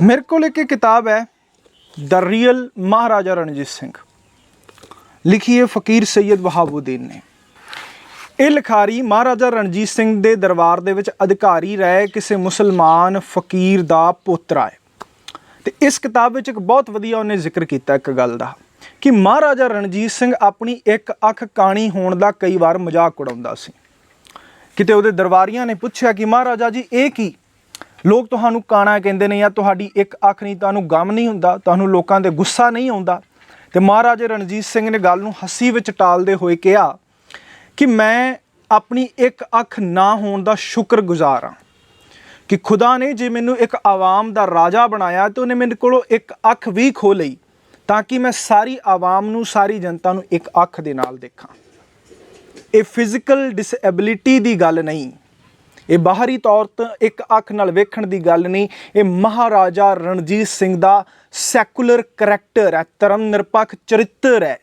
ਮੇਰੇ ਕੋਲ ਇੱਕ ਕਿਤਾਬ ਹੈ ਦ ਰੀਅਲ ਮਹਾਰਾਜਾ ਰਣਜੀਤ ਸਿੰਘ ਲਿਖੀ ਹੈ ਫਕੀਰ ਸੈਯਦ ਵਹਾਬੁਦੀਨ ਨੇ ਇਹ ਲਿਖਾਰੀ ਮਹਾਰਾਜਾ ਰਣਜੀਤ ਸਿੰਘ ਦੇ ਦਰਬਾਰ ਦੇ ਵਿੱਚ ਅਧਿਕਾਰੀ ਰਹੇ ਕਿਸੇ ਮੁਸਲਮਾਨ ਫਕੀਰ ਦਾ ਪੋਤਰਾ ਹੈ ਤੇ ਇਸ ਕਿਤਾਬ ਵਿੱਚ ਇੱਕ ਬਹੁਤ ਵਧੀਆ ਉਹਨੇ ਜ਼ਿਕਰ ਕੀਤਾ ਇੱਕ ਗੱਲ ਦਾ ਕਿ ਮਹਾਰਾਜਾ ਰਣਜੀਤ ਸਿੰਘ ਆਪਣੀ ਇੱਕ ਅੱਖ ਕਾਣੀ ਹੋਣ ਦਾ ਕਈ ਵਾਰ ਮਜ਼ਾਕ ਉਡਾਉਂਦਾ ਸੀ ਕਿਤੇ ਉਹਦੇ ਦਰਬਾਰੀਆਂ ਨੇ ਪੁੱਛਿਆ ਕਿ ਮਹਾਰਾਜਾ ਜੀ ਇਹ ਕੀ ਲੋਕ ਤੁਹਾਨੂੰ ਕਾਣਾ ਕਹਿੰਦੇ ਨੇ ਜਾਂ ਤੁਹਾਡੀ ਇੱਕ ਅੱਖ ਨਹੀਂ ਤੁਹਾਨੂੰ ਗਮ ਨਹੀਂ ਹੁੰਦਾ, ਤੁਹਾਨੂੰ ਲੋਕਾਂ 'ਤੇ ਗੁੱਸਾ ਨਹੀਂ ਆਉਂਦਾ। ਤੇ ਮਹਾਰਾਜਾ ਰਣਜੀਤ ਸਿੰਘ ਨੇ ਗੱਲ ਨੂੰ ਹੱਸੀ ਵਿੱਚ ਟਾਲਦੇ ਹੋਏ ਕਿਹਾ ਕਿ ਮੈਂ ਆਪਣੀ ਇੱਕ ਅੱਖ ਨਾ ਹੋਣ ਦਾ ਸ਼ੁਕਰਗੁਜ਼ਾਰ ਹਾਂ ਕਿ ਖੁਦਾ ਨੇ ਜੇ ਮੈਨੂੰ ਇੱਕ ਆਵਾਮ ਦਾ ਰਾਜਾ ਬਣਾਇਆ ਤੇ ਉਹਨੇ ਮੇਰੇ ਕੋਲੋਂ ਇੱਕ ਅੱਖ ਵੀ ਖੋ ਲਈ, ਤਾਂ ਕਿ ਮੈਂ ਸਾਰੀ ਆਵਾਮ ਨੂੰ, ਸਾਰੀ ਜਨਤਾ ਨੂੰ ਇੱਕ ਅੱਖ ਦੇ ਨਾਲ ਦੇਖਾਂ। ਇਹ ਫਿਜ਼ੀਕਲ ਡਿਸਏਬਿਲਿਟੀ ਦੀ ਗੱਲ ਨਹੀਂ। ਇਹ ਬਾਹਰੀ ਤੌਰ ਤੇ ਇੱਕ ਅੱਖ ਨਾਲ ਵੇਖਣ ਦੀ ਗੱਲ ਨਹੀਂ, ਇਹ ਮਹਾਰਾਜਾ ਰਣਜੀਤ ਸਿੰਘ ਦਾ ਸੈਕੂਲਰ ਕਰੈਕਟਰ ਹੈ, ਧਰਮ ਨਿਰਪੱਖ ਚਰਿੱਤਰ ਹੈ,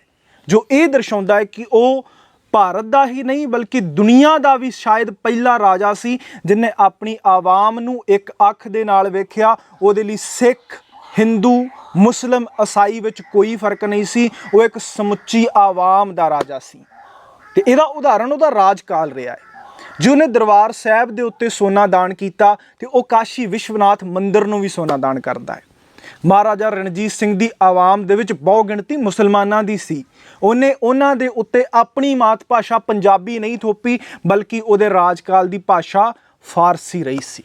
ਜੋ ਇਹ ਦਰਸਾਉਂਦਾ ਹੈ ਕਿ ਉਹ ਭਾਰਤ ਦਾ ਹੀ ਨਹੀਂ, ਬਲਕਿ ਦੁਨੀਆ ਦਾ ਵੀ ਸ਼ਾਇਦ ਪਹਿਲਾ ਰਾਜਾ ਸੀ, ਜਿਨੇ ਆਪਣੀ ਆਵਾਮ ਨੂੰ ਇੱਕ ਅੱਖ ਦੇ ਨਾਲ ਵੇਖਿਆ, ਉਹਦੇ ਲਈ ਸਿੱਖ, ਹਿੰਦੂ, ਮੁਸਲਮ, ਈਸਾਈ ਵਿੱਚ ਕੋਈ ਫ਼ਰਕ ਨਹੀਂ ਸੀ, ਉਹ ਇੱਕ ਸਮੁੱਚੀ ਆਵਾਮ ਦਾ ਰਾਜਾ ਸੀ। ਤੇ ਇਹਦਾ ਉਦਾਹਰਣ ਉਹਦਾ ਰਾਜਕਾਲ ਰਿਹਾ ਹੈ। ਜੋ ਨੇ ਦਰਬਾਰ ਸਾਹਿਬ ਦੇ ਉੱਤੇ ਸੋਨਾ ਦਾਨ ਕੀਤਾ ਤੇ ਉਹ ਕਾਸ਼ੀ ਵਿਸ਼ਵਨਾਥ ਮੰਦਿਰ ਨੂੰ ਵੀ ਸੋਨਾ ਦਾਨ ਕਰਦਾ ਹੈ। ਮਹਾਰਾਜਾ ਰਣਜੀਤ ਸਿੰਘ ਦੀ ਆਵਾਮ ਦੇ ਵਿੱਚ ਬਹੁ ਗਿਣਤੀ ਮੁਸਲਮਾਨਾਂ ਦੀ ਸੀ। ਉਹਨੇ ਉਹਨਾਂ ਦੇ ਉੱਤੇ ਆਪਣੀ ਮਾਤ ਭਾਸ਼ਾ ਪੰਜਾਬੀ ਨਹੀਂ ਥੋਪੀ, ਬਲਕਿ ਉਹਦੇ ਰਾਜਕਾਲ ਦੀ ਭਾਸ਼ਾ ਫਾਰਸੀ ਰਹੀ ਸੀ।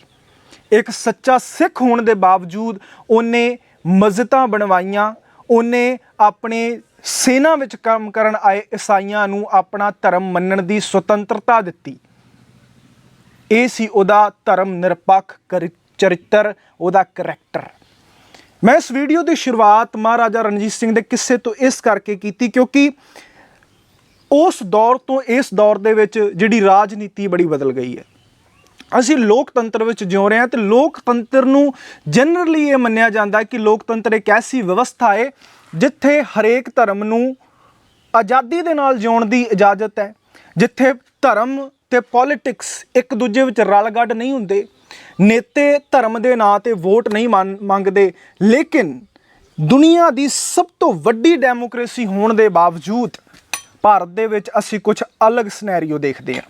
ਇੱਕ ਸੱਚਾ ਸਿੱਖ ਹੋਣ ਦੇ ਬਾਵਜੂਦ ਉਹਨੇ ਮਸਜਿਦਾਂ ਬਣਵਾਈਆਂ, ਉਹਨੇ ਆਪਣੇ ਸੈਨਾ ਵਿੱਚ ਕੰਮ ਕਰਨ ਆਏ ਈਸਾਈਆਂ ਨੂੰ ਆਪਣਾ ਧਰਮ ਮੰਨਣ ਦੀ ਸੁਤੰਤਰਤਾ ਦਿੱਤੀ। ਇਹ ਸੀ ਉਹਦਾ ਧਰਮ ਨਿਰਪੱਖ ਕਰ- ਚਰਿੱਤਰ, ਉਹਦਾ ਕਰੈਕਟਰ ਮੈਂ ਇਸ ਵੀਡੀਓ ਦੀ ਸ਼ੁਰੂਆਤ ਮਹਾਰਾਜਾ ਰਣਜੀਤ ਸਿੰਘ ਦੇ ਕਿੱਸੇ ਤੋਂ ਇਸ ਕਰਕੇ ਕੀਤੀ ਕਿਉਂਕਿ ਉਸ ਦੌਰ ਤੋਂ ਇਸ ਦੌਰ ਦੇ ਵਿੱਚ ਜਿਹੜੀ ਰਾਜਨੀਤੀ ਬੜੀ ਬਦਲ ਗਈ ਹੈ। ਅਸੀਂ ਲੋਕਤੰਤਰ ਵਿੱਚ ਜਿਉ ਰਹੇ ਹਾਂ ਤੇ ਲੋਕਤੰਤਰ ਨੂੰ ਜਨਰਲੀ ਇਹ ਮੰਨਿਆ ਜਾਂਦਾ ਕਿ ਲੋਕਤੰਤਰ ਇੱਕ ਐਸੀ ਵਿਵਸਥਾ ਹੈ ਜਿੱਥੇ ਹਰੇਕ ਧਰਮ ਨੂੰ ਆਜ਼ਾਦੀ ਦੇ ਨਾਲ ਜਿਉਣ ਦੀ ਇਜਾਜ਼ਤ ਹੈ, ਜਿੱਥੇ ਧਰਮ ਤੇ ਪੋਲਿਟਿਕਸ ਇੱਕ ਦੂਜੇ ਵਿੱਚ ਰਲ ਰਲਗੱਡ ਨਹੀਂ ਹੁੰਦੇ। ਨੇਤੇ ਧਰਮ ਦੇ ਨਾਂ ਤੇ ਵੋਟ ਨਹੀਂ ਮੰਨ- ਮੰਗਦੇ। ਲੇਕਿਨ ਦੁਨੀਆ ਦੀ ਸਭ ਤੋਂ ਵੱਡੀ ਡੈਮੋਕ੍ਰੇਸੀ ਹੋਣ ਦੇ ਬਾਵਜੂਦ ਭਾਰਤ ਦੇ ਵਿੱਚ ਅਸੀਂ ਕੁਝ ਅਲੱਗ ਸਿਨੈਰੀਓ ਦੇਖਦੇ ਹਾਂ।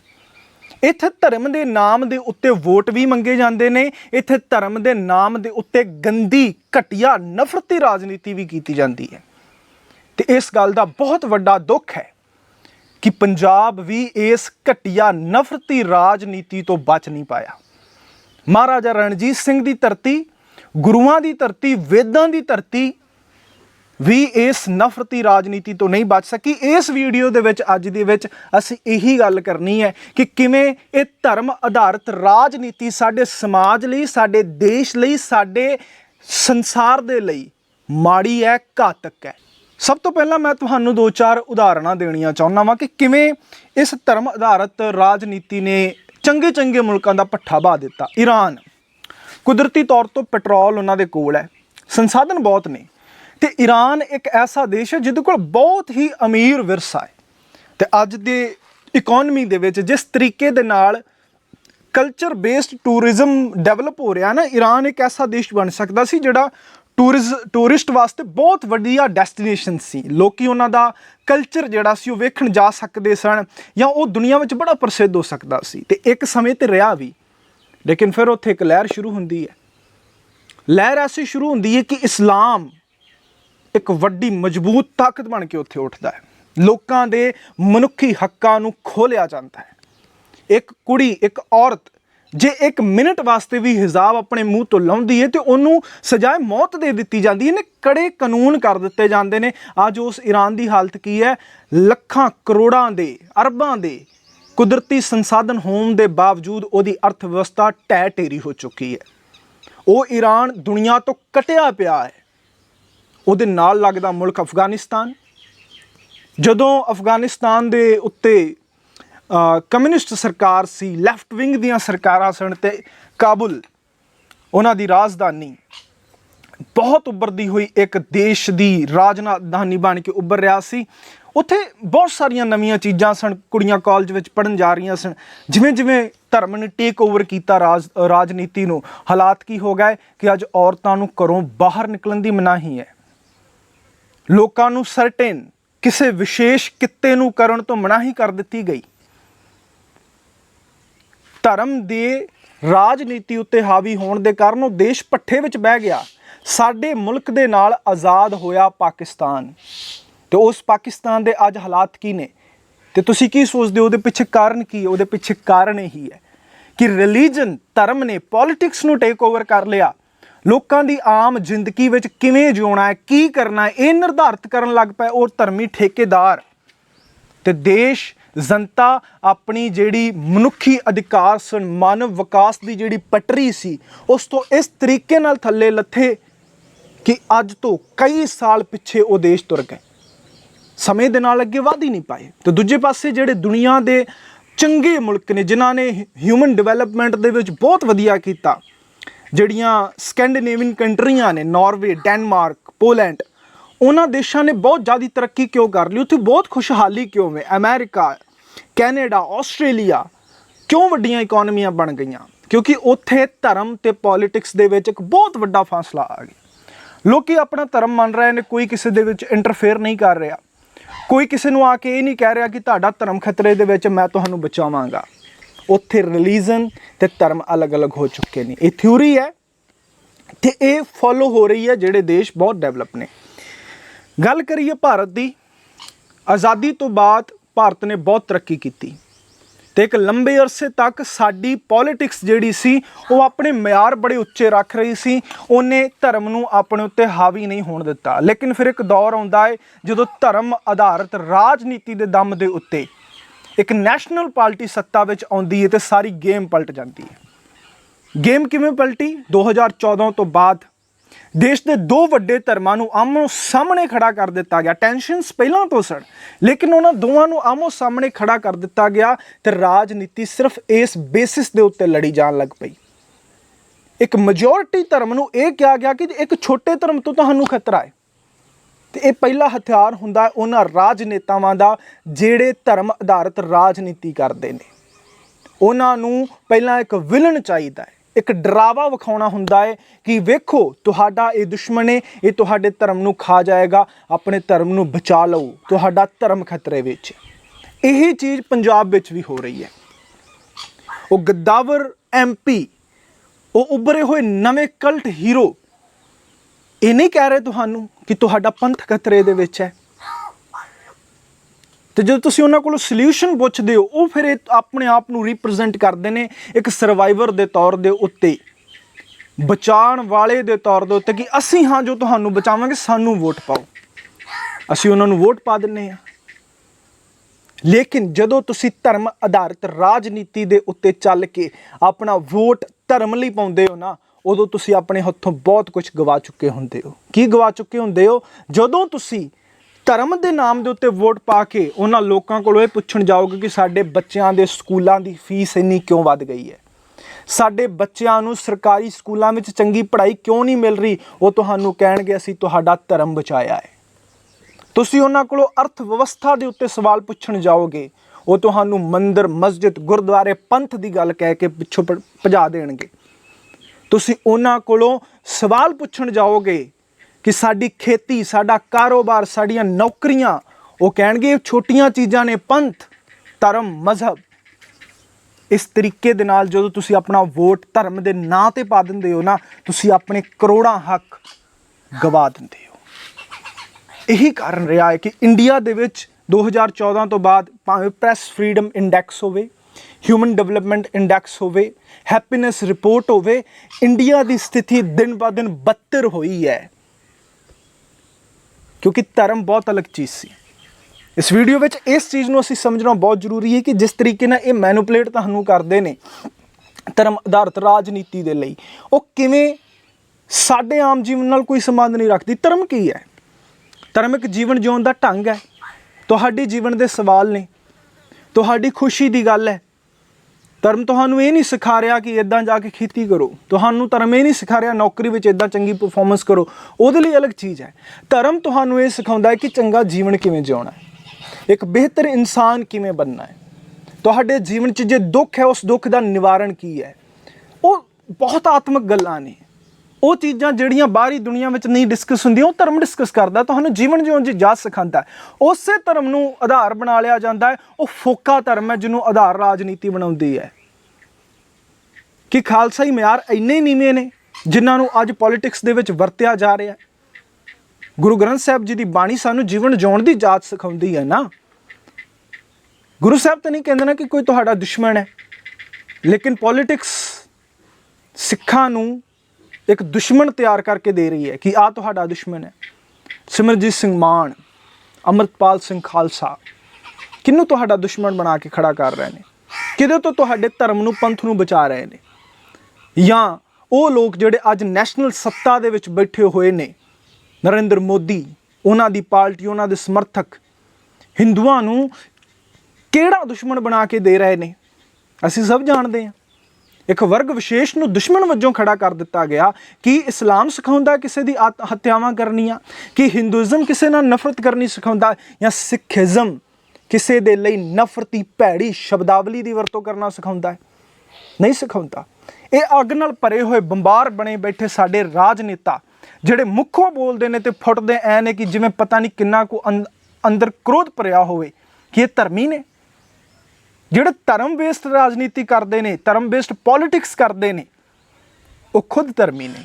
ਇੱਥੇ ਧਰਮ ਦੇ ਨਾਮ ਦੇ ਉੱਤੇ ਵੋਟ ਵੀ ਮੰਗੇ ਜਾਂਦੇ ਨੇ। ਇੱਥੇ ਧਰਮ ਦੇ ਨਾਮ ਦੇ ਉੱਤੇ ਗੰਦੀ, ਘਟੀਆ, ਨਫ਼ਰਤੀ ਰਾਜਨੀਤੀ ਵੀ ਕੀਤੀ ਜਾਂਦੀ ਹੈ। ਤੇ ਇਸ ਗੱਲ ਦਾ ਬਹੁਤ ਵੱਡਾ ਦੁੱਖ ਹੈ ਕਿ ਪੰਜਾਬ ਵੀ ਇਸ ਘਟੀਆ ਨਫ਼ਰਤੀ ਰਾਜਨੀਤੀ ਤੋਂ ਬਚ ਨਹੀਂ ਪਾਇਆ। ਮਹਾਰਾਜਾ ਰਣਜੀਤ ਸਿੰਘ ਦੀ ਧਰਤੀ, ਗੁਰੂਆਂ ਦੀ ਧਰਤੀ, ਵੇਦਾਂ ਦੀ ਧਰਤੀ ਵੀ ਇਸ ਨਫ਼ਰਤੀ ਰਾਜਨੀਤੀ ਤੋਂ ਨਹੀਂ ਬਚ ਸਕੀ। ਇਸ ਵੀਡੀਓ ਦੇ ਵਿੱਚ, ਅੱਜ ਦੇ ਵਿੱਚ ਅਸੀਂ ਇਹੀ ਗੱਲ ਕਰਨੀ ਹੈ ਕਿ ਕਿਵੇਂ ਇਹ ਧਰਮ ਆਧਾਰਿਤ ਰਾਜਨੀਤੀ ਸਾਡੇ ਸਮਾਜ ਲਈ, ਸਾਡੇ ਦੇਸ਼ ਲਈ, ਸਾਡੇ ਸੰਸਾਰ ਦੇ ਲਈ ਮਾੜੀ ਹੈ, ਘਾਤਕ ਹੈ। ਸਭ ਤੋਂ ਪਹਿਲਾਂ ਮੈਂ ਤੁਹਾਨੂੰ ਦੋ ਚਾਰ ਉਦਾਹਰਨਾਂ ਦੇਣੀਆਂ ਚਾਹੁੰਦਾ ਵਾਂ ਕਿ ਕਿਵੇਂ ਇਸ ਧਰਮ ਆਧਾਰਿਤ ਰਾਜਨੀਤੀ ਨੇ ਚੰਗੇ ਚੰਗੇ ਮੁਲਕਾਂ ਦਾ ਪੱਠਾ ਬਾ ਦਿੱਤਾ। ਈਰਾਨ ਕੁਦਰਤੀ ਤੌਰ ਤੋਂ ਪੈਟਰੋਲ ਉਹਨਾਂ ਦੇ ਕੋਲ ਹੈ, ਸੰਸਾਧਨ ਬਹੁਤ ਨੇ ਤੇ ਈਰਾਨ ਇੱਕ ਐਸਾ ਦੇਸ਼ ਹੈ ਜਿਹਦੇ ਕੋਲ ਬਹੁਤ ਹੀ ਅਮੀਰ ਵਿਰਸਾ ਹੈ ਤੇ ਅੱਜ ਦੇ ਇਕਨੋਮੀ ਦੇ ਵਿੱਚ ਜਿਸ ਤਰੀਕੇ ਦੇ ਨਾਲ ਕਲਚਰ ਬੇਸਡ ਟੂਰਿਜ਼ਮ ਡਿਵੈਲਪ ਹੋ ਰਿਹਾ ਨਾ, ਈਰਾਨ ਇੱਕ ਐਸਾ ਦੇਸ਼ ਬਣ ਸਕਦਾ ਸੀ ਜਿਹੜਾ ਟੂਰਿਜ਼ ਟੂਰਿਸਟ ਵਾਸਤੇ ਬਹੁਤ ਵਧੀਆ ਡੈਸਟੀਨੇਸ਼ਨ ਸੀ। ਲੋਕੀ ਉਹਨਾਂ ਦਾ ਕਲਚਰ ਜਿਹੜਾ ਸੀ ਉਹ ਵੇਖਣ ਜਾ ਸਕਦੇ ਸਨ ਜਾਂ ਉਹ ਦੁਨੀਆ ਵਿੱਚ ਬੜਾ ਪ੍ਰਸਿੱਧ ਹੋ ਸਕਦਾ ਸੀ। ਤੇ ਇੱਕ ਸਮੇਂ ਤੇ ਰਿਹਾ ਵੀ। ਲੇਕਿਨ ਫਿਰ ਉੱਥੇ ਇੱਕ ਲਹਿਰ ਸ਼ੁਰੂ ਹੁੰਦੀ ਹੈ। ਲਹਿਰ ਐਸੀ ਸ਼ੁਰੂ ਹੁੰਦੀ ਹੈ ਕਿ ਇਸਲਾਮ ਇੱਕ ਵੱਡੀ ਮਜ਼ਬੂਤ ਤਾਕਤ ਬਣ ਕੇ ਉੱਥੇ ਉੱਠਦਾ ਹੈ। ਲੋਕਾਂ ਦੇ ਮਨੁੱਖੀ ਹੱਕਾਂ ਨੂੰ ਖੋਲਿਆ ਜਾਂਦਾ ਹੈ। ਇੱਕ ਕੁੜੀ, ਇੱਕ ਔਰਤ ਜੇ ਇੱਕ ਮਿੰਟ ਵਾਸਤੇ ਵੀ ਹਿਜਾਬ ਆਪਣੇ ਮੂੰਹ ਤੋਂ ਲਾਉਂਦੀ ਹੈ ਤੇ ਉਹਨੂੰ ਸਜ਼ਾਏ ਮੌਤ ਦੇ ਦਿੱਤੀ ਜਾਂਦੀ ਹੈ ਨੇ ਕੜੇ ਕਾਨੂੰਨ ਕਰ ਦਿੱਤੇ ਜਾਂਦੇ ਨੇ। ਅੱਜ ਉਸ ਈਰਾਨ ਦੀ ਹਾਲਤ ਕੀ ਹੈ ਲੱਖਾਂ ਕਰੋੜਾਂ ਦੇ, ਅਰਬਾਂ ਦੇ ਕੁਦਰਤੀ ਸੰਸਾਧਨ ਹੋਣ ਦੇ ਬਾਵਜੂਦ ਉਹਦੀ ਅਰਥ ਵਿਵਸਥਾ ਟੈ ਢੇਰੀ ਹੋ ਚੁੱਕੀ ਹੈ ਉਹ ਈਰਾਨ ਦੁਨੀਆ ਤੋਂ ਕਟਿਆ ਪਿਆ ਹੈ ਉਹਦੇ ਨਾਲ ਲੱਗਦਾ ਮੁਲਕ ਅਫਗਾਨਿਸਤਾਨ। ਜਦੋਂ ਅਫਗਾਨਿਸਤਾਨ ਦੇ ਉੱਤੇ ਕਮਿਊਨਿਸਟ ਸਰਕਾਰ ਸੀ ਲੈਫਟ ਵਿੰਗ ਦੀਆਂ ਸਰਕਾਰਾਂ ਸਨ ਤੇ ਕਾਬੁਲ, ਉਹਨਾਂ ਦੀ ਰਾਜਧਾਨੀ ਬਹੁਤ ਉੱਭਰਦੀ ਹੋਈ ਇੱਕ ਦੇਸ਼ ਦੀ ਰਾਜਧਾਨੀ ਬਣ ਕੇ ਉੱਭਰ ਰਿਹਾ ਸੀ। ਉੱਥੇ ਬਹੁਤ ਸਾਰੀਆਂ ਨਵੀਆਂ ਚੀਜ਼ਾਂ ਸਨ, ਕੁੜੀਆਂ ਕਾਲਜ ਵਿੱਚ ਪੜਨ ਜਾ ਰਹੀਆਂ ਸਨ। ਜਿਵੇਂ ਜਿਵੇਂ ਧਰਮ ਨੇ ਟੇਕ ਓਵਰ ਕੀਤਾ ਰਾਜ, ਰਾਜਨੀਤੀ ਨੂੰ, ਹਾਲਾਤ ਕੀ ਹੋ ਗਏ ਕਿ ਅੱਜ ਔਰਤਾਂ ਨੂੰ ਘਰੋਂ ਬਾਹਰ ਨਿਕਲਣ ਦੀ ਮਨਾਹੀ ਹੈ। ਲੋਕਾਂ ਨੂੰ ਸਰਟੇਨ ਕਿਸੇ ਵਿਸ਼ੇਸ਼ ਕਿੱਤੇ ਨੂੰ ਕਰਨ ਤੋਂ ਮਨਾਹੀ ਕਰ ਦਿੱਤੀ ਗਈ। ਧਰਮ ਦੇ ਰਾਜਨੀਤੀ ਉੱਤੇ ਹਾਵੀ ਹੋਣ ਦੇ ਕਾਰਨ ਉਹ ਦੇਸ਼ ਪੱਠੇ ਵਿੱਚ ਬਹਿ ਗਿਆ। ਸਾਡੇ ਮੁਲਕ ਦੇ ਨਾਲ ਆਜ਼ਾਦ ਹੋਇਆ ਪਾਕਿਸਤਾਨ। ਤੇ ਉਸ ਪਾਕਿਸਤਾਨ ਦੇ ਅੱਜ ਹਾਲਾਤ ਕੀ ਨੇ? ਤੇ ਤੁਸੀਂ ਕੀ ਸੋਚਦੇ ਹੋ? ਉਹਦੇ ਪਿੱਛੇ ਕਾਰਨ ਕੀ ਹੈ? ਉਹਦੇ ਪਿੱਛੇ ਕਾਰਨ ਇਹੀ ਹੈ ਕਿ ਰਿਲੀਜਨ ਧਰਮ ਨੇ ਪੋਲਿਟਿਕਸ ਨੂੰ ਟੇਕ ਓਵਰ ਕਰ ਲਿਆ। ਲੋਕਾਂ ਦੀ ਆਮ ਜ਼ਿੰਦਗੀ ਵਿੱਚ ਕਿਵੇਂ ਜਿਉਣਾ ਹੈ, ਕੀ ਕਰਨਾ ਹੈ, ਇਹ ਨਿਰਧਾਰਿਤ ਕਰਨ ਲੱਗ ਪਏ ਉਹ ਧਰਮੀ ਠੇਕੇਦਾਰ। ਤੇ ਦੇਸ਼ ਜਨਤਾ ਆਪਣੀ ਜਿਹੜੀ ਮਨੁੱਖੀ ਅਧਿਕਾਰ ਸਨ, ਮਾਨਵ ਵਿਕਾਸ ਦੀ ਜਿਹੜੀ ਪਟਰੀ ਸੀ, ਉਸ ਤੋਂ ਇਸ ਤਰੀਕੇ ਨਾਲ ਥੱਲੇ ਲੱਥੇ ਕਿ ਅੱਜ ਤੋਂ ਕਈ ਸਾਲ ਪਿੱਛੇ ਉਹ ਦੇਸ਼ ਤੁਰ ਗਏ। ਸਮੇਂ ਦੇ ਨਾਲ ਅੱਗੇ ਵਧ ਹੀ ਨਹੀਂ ਪਾਏ। ਤੇ ਦੂਜੇ ਪਾਸੇ ਜਿਹੜੇ ਦੁਨੀਆ ਦੇ ਚੰਗੇ ਮੁਲਕ ਨੇ, ਜਿਨ੍ਹਾਂ ਨੇ ਹਿਊਮਨ ਡਿਵੈਲਪਮੈਂਟ ਦੇ ਵਿੱਚ ਬਹੁਤ ਵਧੀਆ ਕੀਤਾ, ਜਿਹੜੀਆਂ ਸਕੈਂਡੀਨੇਵੀਅਨ ਕੰਟਰੀਆਂ ਨੇ ਨਾਰਵੇ ਡੈਨਮਾਰਕ ਪੋਲੈਂਡ ਉਹਨਾਂ ਦੇਸ਼ਾਂ ਨੇ ਬਹੁਤ ਜ਼ਿਆਦਾ ਤਰੱਕੀ ਕਿਉਂ ਕਰ ਲਈ? ਉੱਥੇ ਬਹੁਤ ਖੁਸ਼ਹਾਲੀ ਕਿਉਂ ਹੈ ਅਮਰੀਕਾ, ਕੈਨੇਡਾ, ਆਸਟ੍ਰੇਲੀਆ ਕਿਉਂ ਵੱਡੀਆਂ ਇਕਨੋਮੀਆਂ ਬਣ ਗਈਆਂ? ਕਿਉਂਕਿ ਉੱਥੇ ਧਰਮ ਤੇ ਪੋਲਿਟਿਕਸ ਦੇ ਵਿੱਚ ਇੱਕ ਬਹੁਤ ਵੱਡਾ ਫਾਸਲਾ ਆ ਗਿਆ। ਲੋਕੀ ਆਪਣਾ ਧਰਮ ਮੰਨ ਰਹੇ ਨੇ, ਕੋਈ ਕਿਸੇ ਦੇ ਵਿੱਚ ਇੰਟਰਫੇਅਰ ਨਹੀਂ ਕਰ ਰਿਹਾ। ਕੋਈ ਕਿਸੇ ਨੂੰ ਆ ਕੇ ਇਹ ਨਹੀਂ ਕਹਿ ਰਿਹਾ ਕਿ ਤੁਹਾਡਾ ਧਰਮ ਖਤਰੇ ਦੇ ਵਿੱਚ, ਮੈਂ ਤੁਹਾਨੂੰ ਬਚਾਵਾਂਗਾ। ਉੱਥੇ ਰਿਲੀਜਨ ਤੇ ਧਰਮ ਅਲੱਗ-ਅਲੱਗ ਹੋ ਚੁੱਕੇ ਨੇ। ਇਹ ਥਿਊਰੀ ਹੈ ਤੇ ਇਹ ਫੋਲੋ ਹੋ ਰਹੀ ਹੈ ਜਿਹੜੇ ਦੇਸ਼ ਬਹੁਤ ਡਿਵੈਲਪ ਨੇ। ਗੱਲ ਕਰੀਏ ਭਾਰਤ ਦੀ, ਆਜ਼ਾਦੀ ਤੋਂ ਬਾਅਦ ਭਾਰਤ ਨੇ ਬਹੁਤ ਤਰੱਕੀ ਕੀਤੀ ਤੇ ਇੱਕ ਲੰਬੇ ਅਰਸੇ ਤੱਕ ਸਾਡੀ ਪੋਲਿਟਿਕਸ ਜਿਹੜੀ ਸੀ, ਉਹ ਆਪਣੇ ਮਿਆਰ ਬੜੇ ਉੱਚੇ ਰੱਖ ਰਹੀ ਸੀ, ਉਹਨੇ ਧਰਮ ਨੂੰ ਆਪਣੇ ਉੱਤੇ ਹਾਵੀ ਨਹੀਂ ਹੋਣ ਦਿੱਤਾ। ਲੇਕਿਨ ਫਿਰ ਇੱਕ ਦੌਰ ਆਉਂਦਾ ਹੈ ਜਦੋਂ ਧਰਮ ਆਧਾਰਿਤ ਰਾਜਨੀਤੀ ਦੇ ਦਮ ਦੇ ਉੱਤੇ ਇੱਕ ਨੈਸ਼ਨਲ ਪਾਰਟੀ ਸੱਤਾ ਵਿੱਚ ਆਉਂਦੀ ਹੈ ਤੇ ਸਾਰੀ ਗੇਮ ਪਲਟ ਜਾਂਦੀ ਹੈ ਗੇਮ ਕਿਵੇਂ ਪਲਟੀ? 2014 ਤੋਂ ਬਾਅਦ ਦੇਸ਼ ਦੇ ਦੋ ਵੱਡੇ ਧਰਮਾਂ ਨੂੰ ਆਮੋ ਸਾਹਮਣੇ ਖੜਾ ਕਰ ਦਿੱਤਾ ਗਿਆ। ਟੈਨਸ਼ਨਸ ਪਹਿਲਾਂ ਤੋਂ ਸਨ, ਲੇਕਿਨ ਉਹਨਾਂ ਦੋਵਾਂ ਨੂੰ ਆਮੋ ਸਾਹਮਣੇ ਖੜਾ ਕਰ ਦਿੱਤਾ ਗਿਆ ਤੇ ਰਾਜਨੀਤੀ ਸਿਰਫ ਇਸ ਬੇਸਿਸ ਦੇ ਉੱਤੇ ਲੜੀ ਜਾਣ ਲੱਗ ਪਈ। ਇੱਕ ਮੈਜੋਰਿਟੀ ਧਰਮ ਨੂੰ ਇਹ ਕਿਹਾ ਗਿਆ ਕਿ ਇੱਕ ਛੋਟੇ ਧਰਮ ਤੋਂ ਤੁਹਾਨੂੰ ਖਤਰਾ ਹੈ, ਤੇ ਇਹ ਪਹਿਲਾ ਹਥਿਆਰ ਹੁੰਦਾ ਹੈ ਉਹਨਾਂ ਰਾਜਨੇਤਾਵਾਂ ਦਾ, ਜਿਹੜੇ ਧਰਮ ਆਧਾਰਿਤ ਰਾਜਨੀਤੀ ਕਰਦੇ ਨੇ। ਉਹਨਾਂ ਨੂੰ ਪਹਿਲਾਂ ਇੱਕ ਵਿਲਨ ਚਾਹੀਦਾ ਹੈ। ਇੱਕ ਡਰਾਵਾ ਵਿਖਾਉਣਾ ਹੁੰਦਾ ਹੈ ਕਿ ਵੇਖੋ, ਤੁਹਾਡਾ ਇਹ ਦੁਸ਼ਮਣ ਹੈ, ਇਹ ਤੁਹਾਡੇ ਧਰਮ ਨੂੰ ਖਾ ਜਾਏਗਾ, ਆਪਣੇ ਧਰਮ ਨੂੰ ਬਚਾ ਲਓ, ਤੁਹਾਡਾ ਧਰਮ ਖਤਰੇ ਵਿੱਚ ਇਹ ਚੀਜ਼ ਪੰਜਾਬ ਵਿੱਚ ਵੀ ਹੋ ਰਹੀ ਹੈ। ਉਹ ਗੱਦਾਵਰ ਐਮਪੀ ਉਹ ਉੱਭਰੇ ਹੋਏ ਨਵੇਂ ਕਲਟ ਹੀਰੋ, ਇਹ ਨਹੀਂ ਕਹਿ ਰਹੇ ਤੁਹਾਨੂੰ ਕਿ ਤੁਹਾਡਾ ਪੰਥ ਖਤਰੇ ਦੇ ਵਿੱਚ ਹੈ। ਤੇ ਜਦੋਂ ਤੁਸੀਂ ਉਹਨਾਂ ਕੋਲੋਂ ਸੋਲੂਸ਼ਨ ਪੁੱਛਦੇ ਹੋ, ਉਹ ਫਿਰ ਆਪਣੇ ਆਪ ਨੂੰ ਰਿਪਰੈਜ਼ੈਂਟ ਕਰਦੇ ਨੇ ਇੱਕ ਸਰਵਾਈਵਰ ਦੇ ਤੌਰ ਦੇ ਉੱਤੇ। ਬਚਾਉਣ ਵਾਲੇ ਦੇ ਤੌਰ ਦੇ ਉੱਤੇ ਕਿ ਅਸੀਂ ਹਾਂ ਜੋ ਤੁਹਾਨੂੰ ਬਚਾਵਾਂਗੇ, ਸਾਨੂੰ ਵੋਟ ਪਾਓ। ਅਸੀਂ ਉਹਨਾਂ ਨੂੰ ਵੋਟ ਪਾ ਦਿੰਨੇ ਆ ਲੇਕਿਨ ਜਦੋਂ ਤੁਸੀਂ ਧਰਮ ਆਧਾਰਿਤ ਰਾਜਨੀਤੀ ਦੇ ਉੱਤੇ ਚੱਲ ਕੇ ਆਪਣਾ ਵੋਟ ਧਰਮ ਲਈ ਪਾਉਂਦੇ ਹੋ ਨਾ, ਉਦੋਂ ਤੁਸੀਂ ਆਪਣੇ ਹੱਥੋਂ ਬਹੁਤ ਕੁਝ ਗਵਾ ਚੁੱਕੇ ਹੁੰਦੇ ਹੋ। ਕੀ ਗਵਾ ਚੁੱਕੇ ਹੁੰਦੇ ਹੋ? ਜਦੋਂ ਤੁਸੀਂ ਧਰਮ ਦੇ ਨਾਮ ਦੇ ਉੱਤੇ ਵੋਟ ਪਾ ਕੇ ਉਹਨਾਂ ਲੋਕਾਂ ਕੋਲੋਂ ਇਹ ਪੁੱਛਣ ਜਾਓਗੇ ਕਿ ਸਾਡੇ ਬੱਚਿਆਂ ਦੇ ਸਕੂਲਾਂ ਦੀ ਫੀਸ ਇੰਨੀ ਕਿਉਂ ਵੱਧ ਗਈ ਹੈ? ਸਾਡੇ ਬੱਚਿਆਂ ਨੂੰ ਸਰਕਾਰੀ ਸਕੂਲਾਂ ਵਿੱਚ ਚੰਗੀ ਪੜ੍ਹਾਈ ਕਿਉਂ ਨਹੀਂ ਮਿਲ ਰਹੀ? ਉਹ ਤੁਹਾਨੂੰ ਕਹਿਣਗੇ, ਅਸੀਂ ਤੁਹਾਡਾ ਧਰਮ ਬਚਾਇਆ ਹੈ। ਤੁਸੀਂ ਉਹਨਾਂ ਕੋਲੋਂ ਅਰਥ ਵਿਵਸਥਾ ਦੇ ਉੱਤੇ ਸਵਾਲ ਪੁੱਛਣ ਜਾਓਗੇ, ਉਹ ਤੁਹਾਨੂੰ ਮੰਦਰ, ਮਸਜਿਦ, ਗੁਰਦੁਆਰੇ, ਪੰਥ ਦੀ ਗੱਲ ਕਹਿ ਕੇ ਪਿੱਛੋਂ ਭ- ਭਜਾ ਦੇਣਗੇ। ਤੁਸੀਂ ਉਹਨਾਂ ਕੋਲੋਂ ਸਵਾਲ ਪੁੱਛਣ ਜਾਓਗੇ ਕਿ ਸਾਡੀ ਖੇਤੀ, ਸਾਡਾ ਕਾਰੋਬਾਰ, ਸਾਡੀਆਂ ਨੌਕਰੀਆਂ, ਉਹ ਕਹਿਣਗੇ ਛੋਟੀਆਂ ਚੀਜ਼ਾਂ ਨੇ ਪੰਥ, ਧਰਮ, ਮਜ਼ਹਬ। ਇਸ ਤਰੀਕੇ ਦੇ ਨਾਲ ਜਦੋਂ ਤੁਸੀਂ ਆਪਣਾ ਵੋਟ ਧਰਮ ਦੇ ਨਾਂ ਤੇ ਪਾ ਦਿੰਦੇ ਹੋ ਨਾ, ਤੁਸੀਂ ਆਪਣੇ ਕਰੋੜਾਂ ਹੱਕ ਗਵਾ ਦਿੰਦੇ ਹੋ। ਇਹੀ ਕਾਰਨ ਰਿਹਾ ਹੈ ਕਿ ਇੰਡੀਆ ਦੇ ਵਿੱਚ 2014 ਤੋਂ ਬਾਅਦ ਭਾਵੇਂ ਪ੍ਰੈਸ ਫਰੀडम ਇੰਡੈਕਸ ਹੋਵੇ, ਹਿਊਮਨ ਡਿਵੈਲਪਮੈਂਟ ਇੰਡੈਕਸ ਹੋਵੇ, ਹੈਪੀਨੈਸ ਰਿਪੋਰਟ ਹੋਵੇ, ਇੰਡੀਆ ਦੀ ਸਥਿਤੀ ਦਿਨ ਬਾ ਦਿਨ ਬੱਤਰ ਹੋਈ ਹੈ। ਕਿਉਂਕਿ ਧਰਮ ਬਹੁਤ ਅਲੱਗ ਚੀਜ਼ ਸੀ। ਇਸ ਵੀਡੀਓ ਵਿੱਚ ਇਸ ਚੀਜ਼ ਨੂੰ ਅਸੀਂ ਸਮਝਣਾ ਬਹੁਤ ਜ਼ਰੂਰੀ ਹੈ ਕਿ ਜਿਸ ਤਰੀਕੇ ਨਾਲ ਇਹ ਮੈਨੂਪਲੇਟ ਤੁਹਾਨੂੰ ਕਰਦੇ ਨੇ ਧਰਮ ਆਧਾਰਿਤ ਰਾਜਨੀਤੀ ਦੇ ਲਈ, ਉਹ ਕਿਵੇਂ ਸਾਡੇ ਆਮ ਜੀਵਨ ਨਾਲ ਕੋਈ ਸੰਬੰਧ ਨਹੀਂ ਰੱਖਦੀ। ਧਰਮ ਕੀ ਹੈ? ਧਰਮ ਇੱਕ ਜੀਵਨ ਜਿਉਣ ਦਾ ਢੰਗ ਹੈ। ਤੁਹਾਡੀ ਜੀਵਨ ਦੇ ਸਵਾਲ ਨੇ। ਤੁਹਾਡੀ ਖੁਸ਼ੀ ਦੀ ਗੱਲ ਹੈ। ਧਰਮ ਤੁਹਾਨੂੰ ਇਹ ਨਹੀਂ ਸਿਖਾ ਰਿਹਾ ਕਿ ਇਦਾਂ ਜਾ ਕੇ ਖੇਤੀ ਕਰੋ। ਤੁਹਾਨੂੰ ਧਰਮ ਇਹ ਨਹੀਂ ਸਿਖਾ ਰਿਹਾ ਨੌਕਰੀ ਵਿੱਚ ਇਦਾਂ ਚੰਗੀ ਪਰਫਾਰਮੈਂਸ ਕਰੋ। ਉਹਦੇ ਲਈ ਅਲੱਗ ਚੀਜ਼ ਹੈ। ਧਰਮ ਤੁਹਾਨੂੰ ਇਹ ਸਿਖਾਉਂਦਾ ਹੈ ਕਿ ਚੰਗਾ ਜੀਵਨ ਕਿਵੇਂ ਜਿਉਣਾ ਹੈ। ਇੱਕ ਬਿਹਤਰ ਇਨਸਾਨ ਕਿਵੇਂ ਬਣਨਾ ਹੈ। ਤੁਹਾਡੇ ਜੀਵਨ 'ਚ ਜੇ ਦੁੱਖ ਹੈ, ਉਸ ਦੁੱਖ ਦਾ ਨਿਵਾਰਨ ਕੀ ਹੈ? ਉਹ ਬਹੁਤ ਆਤਮਿਕ ਗੱਲਾਂ ਨੇ। ਉਹ ਚੀਜ਼ਾਂ ਜਿਹੜੀਆਂ ਬਾਹਰੀ ਦੁਨੀਆ ਵਿੱਚ ਨਹੀਂ ਡਿਸਕਸ ਹੁੰਦੀਆਂ, ਉਹ ਧਰਮ ਡਿਸਕਸ ਕਰਦਾ, ਤੁਹਾਨੂੰ ਜੀਵਨ ਜਿਉਣ ਦੀ ਜਾਚ ਸਿਖਾਉਂਦਾ ਉਸੇ ਧਰਮ ਨੂੰ ਆਧਾਰ ਬਣਾ ਲਿਆ ਜਾਂਦਾ ਹੈ, ਉਹ ਫੋਕਾ ਧਰਮ ਹੈ ਜਿਹਨੂੰ ਆਧਾਰ ਰਾਜਨੀਤੀ ਬਣਾਉਂਦੀ ਹੈ। ਕਿ ਖਾਲਸਾਈ ਮਿਆਰ ਇੰਨੇ ਨੀਵੇਂ ਨੇ, ਜਿਨ੍ਹਾਂ ਨੂੰ ਅੱਜ ਪੋਲਿਟਿਕਸ ਦੇ ਵਿੱਚ ਵਰਤਿਆ ਜਾ ਰਿਹਾ ਹੈ। ਗੁਰੂ ਗ੍ਰੰਥ ਸਾਹਿਬ ਜੀ ਦੀ ਬਾਣੀ ਸਾਨੂੰ ਜੀਵਨ ਜਿਉਣ ਦੀ ਜਾਚ ਸਿਖਾਉਂਦੀ ਹੈ ਨਾ। ਗੁਰੂ ਸਾਹਿਬ ਤਾਂ ਨਹੀਂ ਕਹਿੰਦੇ ਨਾ ਕਿ ਕੋਈ ਤੁਹਾਡਾ ਦੁਸ਼ਮਣ ਹੈ, ਲੇਕਿਨ ਪੋਲਿਟਿਕਸ ਸਿੱਖਾਂ ਨੂੰ ਇੱਕ ਦੁਸ਼ਮਣ ਤਿਆਰ ਕਰਕੇ ਦੇ ਰਹੀ ਹੈ ਕਿ ਆ ਤੁਹਾਡਾ ਦੁਸ਼ਮਣ ਹੈ। ਸਿਮਰਜੀਤ ਸਿੰਘ ਮਾਨ ਅਮਰਪਾਲ ਸਿੰਘ ਖਾਲਸਾ, ਕਿਹਨੂੰ ਤੁਹਾਡਾ ਦੁਸ਼ਮਣ ਬਣਾ ਕੇ ਖੜਾ ਕਰ ਰਹੇ ਨੇ? ਕਿਹਦੇ ਤੋਂ ਤੁਹਾਡੇ ਧਰਮ ਨੂੰ, ਪੰਥ ਨੂੰ ਬਚਾ ਰਹੇ ਨੇ? ਜਾਂ ਉਹ ਲੋਕ ਜਿਹੜੇ ਅੱਜ ਨੈਸ਼ਨਲ ਸੱਤਾ ਦੇ ਵਿੱਚ ਬੈਠੇ ਹੋਏ ਨੇ, ਨਰਿੰਦਰ ਮੋਦੀ, ਉਹਨਾਂ ਦੀ ਪਾਰਟੀ, ਉਹਨਾਂ ਦੇ ਸਮਰਥਕ, ਹਿੰਦੂਆਂ ਨੂੰ ਕਿਹੜਾ ਦੁਸ਼ਮਣ ਬਣਾ ਕੇ ਦੇ ਰਹੇ ਨੇ? ਅਸੀਂ ਸਭ ਜਾਣਦੇ ਹਾਂ। ਇੱਕ ਵਰਗ ਵਿਸ਼ੇਸ਼ ਨੂੰ ਦੁਸ਼ਮਣ ਵਜੋਂ ਖੜਾ ਕਰ ਦਿੱਤਾ ਗਿਆ ਕਿ ਇਸਲਾਮ ਸਿਖਾਉਂਦਾ ਕਿਸੇ ਦੀ ਆਤ- ਹੱਤਿਆਵਾਂ ਕਰਨੀਆਂ, ਕਿ ਹਿੰਦੂਇਜ਼ਮ ਕਿਸੇ ਨਾਲ ਨਫ਼ਰਤ ਕਰਨੀ ਸਿਖਾਉਂਦਾ ਜਾਂ ਸਿੱਖੀਜ਼ਮ ਕਿਸੇ ਦੇ ਲਈ ਨਫ਼ਰਤੀ ਭੈੜੀ ਸ਼ਬਦਾਵਲੀ ਦੀ ਵਰਤੋਂ ਕਰਨਾ ਸਿਖਾਉਂਦਾ ਹੈ। ਨਹੀਂ ਸਿਖਾਉਂਦਾ। ਇਹ ਅੱਗ ਨਾਲ ਭਰੇ ਹੋਏ ਬੰਬਾਰ ਬਣੇ ਬੈਠੇ ਸਾਡੇ ਰਾਜਨੇਤਾ ਜਿਹੜੇ ਮੁੱਖੋਂ ਬੋਲਦੇ ਨੇ ਤੇ ਫੁੱਟਦੇ ਐ ਨੇ ਕਿ ਜਿਵੇਂ ਪਤਾ ਨਹੀਂ ਕਿੰਨਾ ਕੋ ਅੰਦ- ਅੰਦਰ ਕ੍ਰੋਧ ਭਰਿਆ ਹੋਵੇ, ਕਿ ਇਹ ਧਰਮੀ ਨੇ। ਜਿਹੜੇ ਧਰਮ ਬੇਸਡ ਰਾਜਨੀਤੀ ਕਰਦੇ ਨੇ, ਧਰਮ ਬੇਸਡ ਪੋਲਿਟਿਕਸ ਕਰਦੇ ਨੇ, ਉਹ ਖੁਦ ਧਰਮੀ ਨੇ।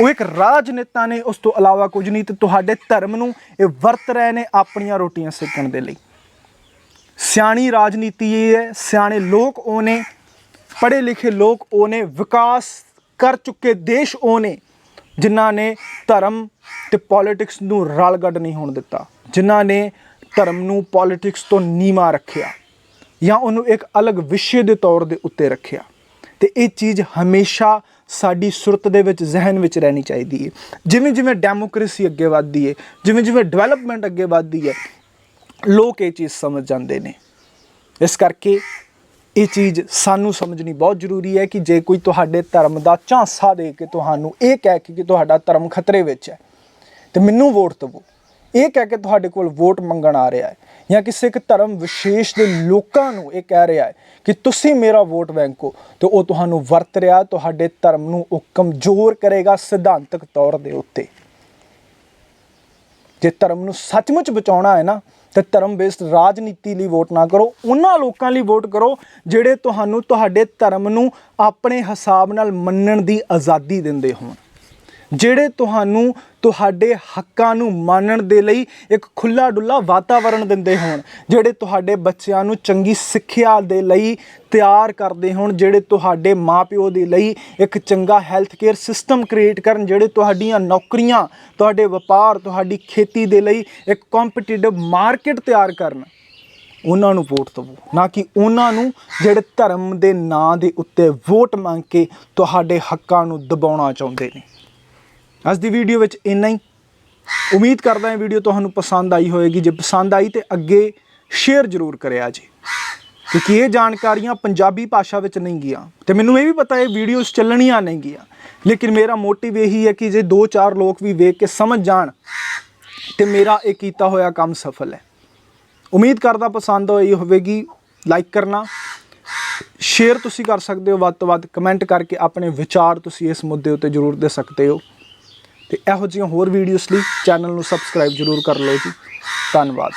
ਉਹ ਇੱਕ ਰਾਜਨੇਤਾ ਨੇ, ਉਸ ਤੋਂ ਇਲਾਵਾ ਕੁਝ ਨਹੀਂ ਤੇ ਤੁਹਾਡੇ ਧਰਮ ਨੂੰ ਇਹ ਵਰਤ ਰਹੇ ਨੇ ਆਪਣੀਆਂ ਰੋਟੀਆਂ ਸੇਕਣ ਦੇ ਲਈ। ਸਿਆਣੀ ਰਾਜਨੀਤੀ ਇਹ ਹੈ, ਸਿਆਣੇ ਲੋਕ ਉਹ ਨੇ ਪੜ੍ਹੇ ਲਿਖੇ ਲੋਕ ਉਹ ਨੇ, ਵਿਕਾਸ ਕਰ ਚੁੱਕੇ ਦੇਸ਼ ਉਹ ਨੇ, ਜਿਨ੍ਹਾਂ ਨੇ ਧਰਮ ਤੇ ਪੋਲਿਟਿਕਸ ਨੂੰ ਰਲਗੱਡ ਨਹੀਂ ਹੋਣ ਦਿੱਤਾ, ਜਿਨ੍ਹਾਂ ਨੇ ਧਰਮ ਨੂੰ ਪੋਲਿਟਿਕਸ ਤੋਂ ਨੀਵਾ ਰੱਖਿਆ। ਜਾਂ ਉਹਨੂੰ ਇੱਕ ਅਲੱਗ ਵਿਸ਼ੇ ਦੇ ਤੌਰ ਦੇ ਉੱਤੇ ਰੱਖਿਆ। ਤੇ ਇਹ ਚੀਜ਼ ਹਮੇਸ਼ਾ ਸਾਡੀ ਸੁਰਤ ਦੇ ਵਿੱਚ, ਜ਼ਿਹਨ ਵਿੱਚ ਰਹਿਣੀ ਚਾਹੀਦੀ ਹੈ ਜਿਵੇਂ ਜਿਵੇਂ ਡੈਮੋਕ੍ਰੇਸੀ ਅੱਗੇ ਵੱਧਦੀ ਹੈ ਜਿਵੇਂ ਜਿਵੇਂ ਡਿਵੈਲਪਮੈਂਟ ਅੱਗੇ ਵੱਧਦੀ ਹੈ ਲੋਕ ਇਹ ਚੀਜ਼ ਸਮਝ ਜਾਂਦੇ ਨੇ। ਇਸ ਕਰਕੇ ਇਹ ਚੀਜ਼ ਸਾਨੂੰ ਸਮਝਣੀ ਬਹੁਤ ਜ਼ਰੂਰੀ ਹੈ ਕਿ ਜੇ ਕੋਈ ਤੁਹਾਡੇ ਧਰਮ ਦਾ ਝਾਂਸਾ ਦੇ ਕੇ ਤੁਹਾਨੂੰ ਇਹ ਕਹਿ ਕੇ ਕਿ ਤੁਹਾਡਾ ਧਰਮ ਖਤਰੇ ਵਿੱਚ ਹੈ, ਤੇ ਮੈਨੂੰ ਵੋਟ ਦਿਵੋ। ਇਹ ਕਹਿ ਕੇ ਤੁਹਾਡੇ ਕੋਲ ਵੋਟ ਮੰਗਣ ਆ ਰਿਹਾ ਹੈ। ਜਾਂ ਕਿਸੇ ਇੱਕ ਧਰਮ ਵਿਸ਼ੇਸ਼ ਦੇ ਲੋਕਾਂ ਨੂੰ ਇਹ ਕਹਿ ਰਿਹਾ ਹੈ ਕਿ ਤੁਸੀਂ ਮੇਰਾ ਵੋਟ ਬੈਂਕ ਹੋ ਤੇ ਉਹ ਤੁਹਾਨੂੰ ਵਰਤ ਰਿਹਾ, ਤੁਹਾਡੇ ਧਰਮ ਨੂੰ ਉਹ ਕਮਜ਼ੋਰ ਕਰੇਗਾ ਸਿਧਾਂਤਕ ਤੌਰ ਦੇ ਉੱਤੇ। ਜੇ ਧਰਮ ਨੂੰ ਸੱਚਮੁੱਚ ਬਚਾਉਣਾ ਹੈ ਨਾ, ਤੇ ਧਰਮ ਬੇਸਡ ਰਾਜਨੀਤੀ ਲਈ ਵੋਟ ਨਾ ਕਰੋ, ਉਹਨਾਂ ਲੋਕਾਂ ਲਈ ਵੋਟ ਕਰੋ, ਜਿਹੜੇ ਤੁਹਾਨੂੰ, ਤੁਹਾਡੇ ਧਰਮ ਨੂੰ ਆਪਣੇ ਹਿਸਾਬ ਨਾਲ ਮੰਨਣ ਦੀ ਆਜ਼ਾਦੀ ਦਿੰਦੇ ਹੋਣ। ਜਿਹੜੇ ਤੁਹਾਨੂੰ ਤੁਹਾਡੇ ਹੱਕਾਂ ਨੂੰ ਮੰਨਣ ਦੇ ਲਈ ਇੱਕ ਖੁੱਲਾ ਡੁੱਲਾ ਵਾਤਾਵਰਣ ਦਿੰਦੇ ਹੋਣ, ਜਿਹੜੇ ਤੁਹਾਡੇ ਬੱਚਿਆਂ ਨੂੰ ਚੰਗੀ ਸਿੱਖਿਆ ਦੇ ਲਈ ਤਿਆਰ ਕਰਦੇ ਹੋਣ, ਜਿਹੜੇ ਤੁਹਾਡੇ ਮਾਪਿਓ ਦੇ ਲਈ ਇੱਕ ਚੰਗਾ ਹੈਲਥ ਕੇਅਰ ਸਿਸਟਮ ਕ੍ਰੀਏਟ ਕਰਨ, ਜਿਹੜੇ ਤੁਹਾਡੀਆਂ ਨੌਕਰੀਆਂ, ਤੁਹਾਡੇ ਵਪਾਰ, ਤੁਹਾਡੀ ਖੇਤੀ ਦੇ ਲਈ ਇੱਕ ਕੰਪੀਟੀਟਿਵ ਮਾਰਕੀਟ ਤਿਆਰ ਕਰਨ, ਉਹਨਾਂ ਨੂੰ ਵੋਟ ਦਿਵੋ। ਨਾ ਕਿ ਉਹਨਾਂ ਨੂੰ ਜਿਹੜੇ ਧਰਮ ਦੇ ਨਾਂ ਦੇ ਉੱਤੇ ਵੋਟ ਮੰਗ ਕੇ ਤੁਹਾਡੇ ਹੱਕਾਂ ਨੂੰ ਦਬਾਉਣਾ ਚਾਹੁੰਦੇ ਨੇ। ਅੱਜ ਦੀ ਵੀਡੀਓ ਵਿੱਚ ਇੰਨਾ ਹੀ। ਉਮੀਦ ਕਰਦਾ ਹਾਂ ਵੀਡੀਓ ਤੁਹਾਨੂੰ ਪਸੰਦ ਆਈ ਹੋਵੇਗੀ। ਜੇ ਪਸੰਦ ਆਈ ਤੇ ਅੱਗੇ ਸ਼ੇਅਰ ਜ਼ਰੂਰ ਕਰਿਆ ਜੀ। ਕਿਉਂਕਿ ਇਹ ਜਾਣਕਾਰੀਆਂ ਪੰਜਾਬੀ ਭਾਸ਼ਾ ਵਿੱਚ ਨਹੀਂ ਗਿਆ ਤੇ ਮੈਨੂੰ ਇਹ ਵੀ ਪਤਾ ਇਹ ਵੀਡੀਓਜ਼ ਚੱਲਣੀਆਂ ਨਹੀਂ ਗਿਆ ਲੇਕਿਨ ਮੇਰਾ ਮੋਟਿਵ ਇਹੀ ਹੈ ਕਿ ਜੇ ਦੋ ਚਾਰ ਲੋਕ ਵੀ ਵੇਖ ਕੇ ਸਮਝ ਜਾਣ, ਤੇ ਮੇਰਾ ਇਹ ਕੀਤਾ ਹੋਇਆ ਕੰਮ ਸਫਲ ਹੈ। ਉਮੀਦ ਕਰਦਾ ਪਸੰਦ ਹੋਈ ਹੋਵੇਗੀ। ਲਾਈਕ ਕਰਨਾ। ਸ਼ੇਅਰ ਤੁਸੀਂ ਕਰ ਸਕਦੇ ਹੋ। ਵੱਧ ਤੋਂ ਵੱਧ ਕਮੈਂਟ ਕਰਕੇ ਆਪਣੇ ਵਿਚਾਰ ਤੁਸੀਂ ਇਸ ਮੁੱਦੇ ਉੱਤੇ ਜ਼ਰੂਰ ਦੇ ਸਕਦੇ ਹੋ। ਤੇ ਇਹੋ ਜਿਹੀਆਂ ਹੋਰ ਵੀਡੀਓਜ਼ ਲਈ ਚੈਨਲ ਨੂੰ ਸਬਸਕ੍ਰਾਈਬ ਜ਼ਰੂਰ ਕਰ ਲਓ ਜੀ। ਧੰਨਵਾਦ।